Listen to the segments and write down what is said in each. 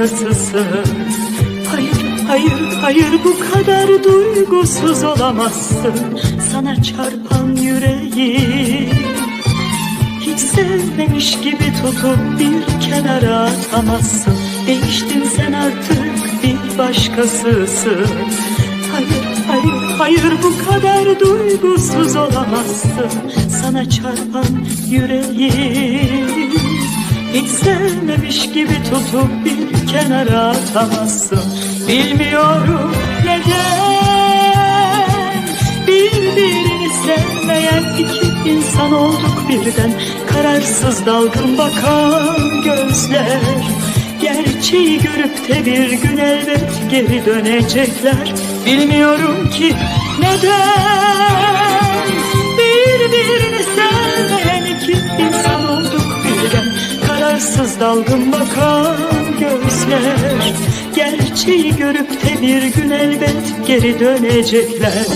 başkasısın. Hayır, hayır, hayır bu kadar duygusuz olamazsın. Sana çarpan yüreği sevmemiş gibi tutup bir kenara atamazsın. Değiştin sen artık bir başkasısın. Hayır, hayır, hayır bu kadar duygusuz olamazsın. Sana çarpan yüreği hiç sevmemiş gibi tutup bir kenara atamazsın. Bilmiyorum neden. Birbirini sevmeyen iki insan olduk birden. Kararsız dalgın bakan gözler. Gerçeği görüp de bir gün elbet geri dönecekler. Bilmiyorum ki neden. Birbirini sevmeyen iki insan olduk birden. Kararsız dalgın bakan gözler. Gerçeği görüp de bir gün elbet geri dönecekler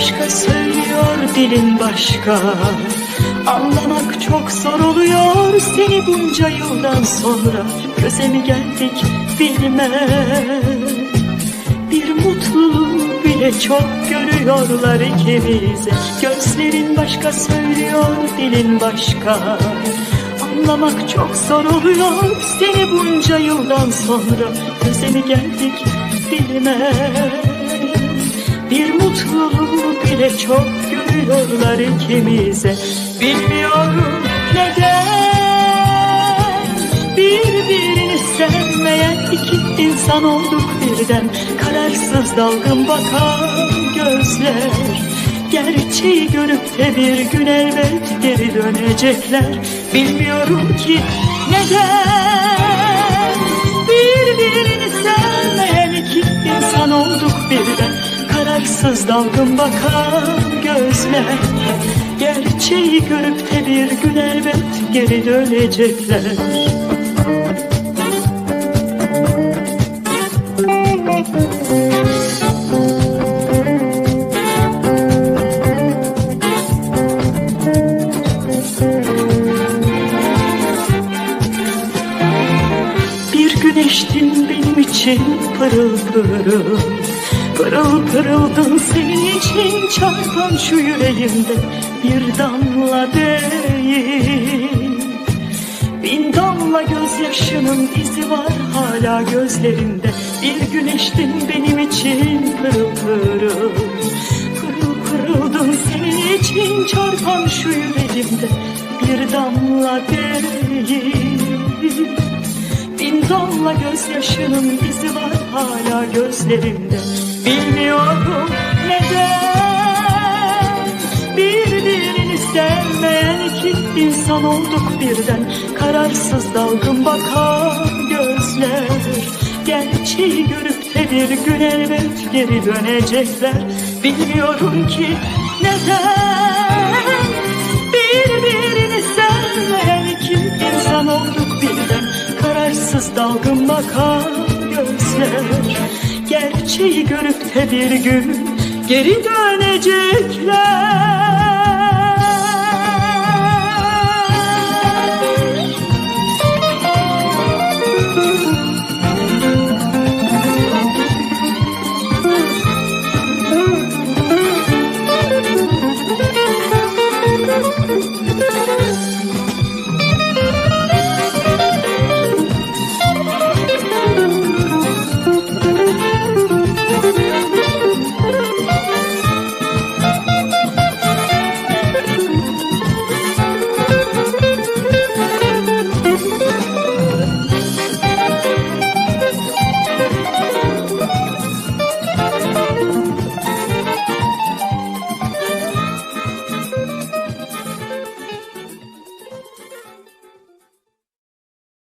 başka söylüyor, dilin başka. Anlamak çok zor oluyor seni bunca yıldan sonra. Göze mi geldik bilmem Bir mutluluğu bile çok görüyorlar ikimize. Gözlerin başka söylüyor, dilin başka. Anlamak çok zor oluyor seni bunca yıldan sonra. Göze mi geldik bilmem bir mutluluğu bile çok görüyorlar ikimize. Bilmiyorum neden. Birbirini sevmeyen iki insan olduk birden. Kararsız dalgın bakan gözler. Gerçeği görüp de bir gün elbet geri dönecekler. Bilmiyorum ki neden. Birbirini sevmeyen iki insan olduk birden Kararsız dalgın bakan gözler Gerçeği görüp de bir gün elbet geri dönecekler. Bir güneştin benim için pırıl pırıl Pırıl pırıldın senin için çarpan şu yüreğimde Bir damla değil. Bin damla gözyaşının izi var hala gözlerimde Bir güneştin benim için pırıl pırıl. Pırıl pırıldın senin için çarpan şu yüreğimde Bir damla değil Bin damla gözyaşının izi var hala gözlerimde. Bilmiyorum neden. Birbirini sevmeyen iki insan olduk birden. Kararsız dalgın bakan gözler. Gerçeği görüp de bir gün elbet geri dönecekler. Bilmiyorum ki neden dalgın bakan gözler. Gerçeği görüp de bir gün geri dönecekler